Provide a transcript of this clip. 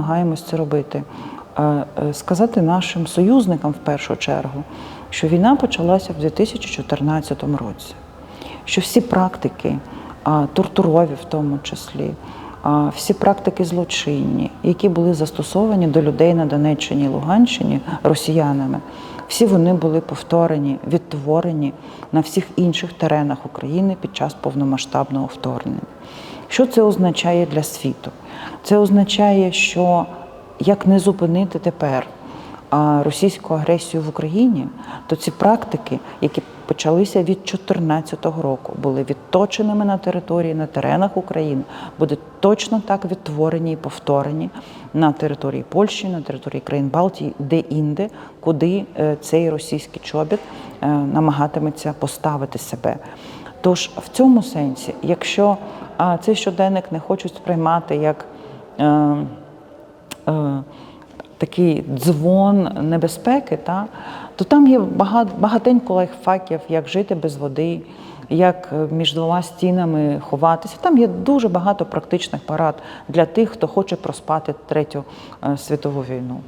намагаємось це робити? Е, е, Сказати нашим союзникам в першу чергу, що війна почалася в 2014 році, що всі практики, тортурові в тому числі, всі практики злочинні, які були застосовані до людей на Донеччині і Луганщині росіянами, всі вони були повторені, відтворені на всіх інших теренах України під час повномасштабного вторгнення. Що це означає для світу? Це означає, що як не зупинити тепер російську агресію в Україні, то ці практики, які почалися від 2014 року, були відточеними на території, на теренах України, будуть точно так відтворені і повторені на території Польщі, на території країн Балтії, де-інде, куди е, цей російський чобіт е, намагатиметься поставити себе. Тож в цьому сенсі, якщо цей щоденник не хочуть сприймати як е, е, такий дзвон небезпеки, та, то там є багат, багатенько лайфхаків, як жити без води, як е, між двома стінами ховатися. Там є дуже багато практичних порад для тих, хто хоче проспати третю е, світову війну.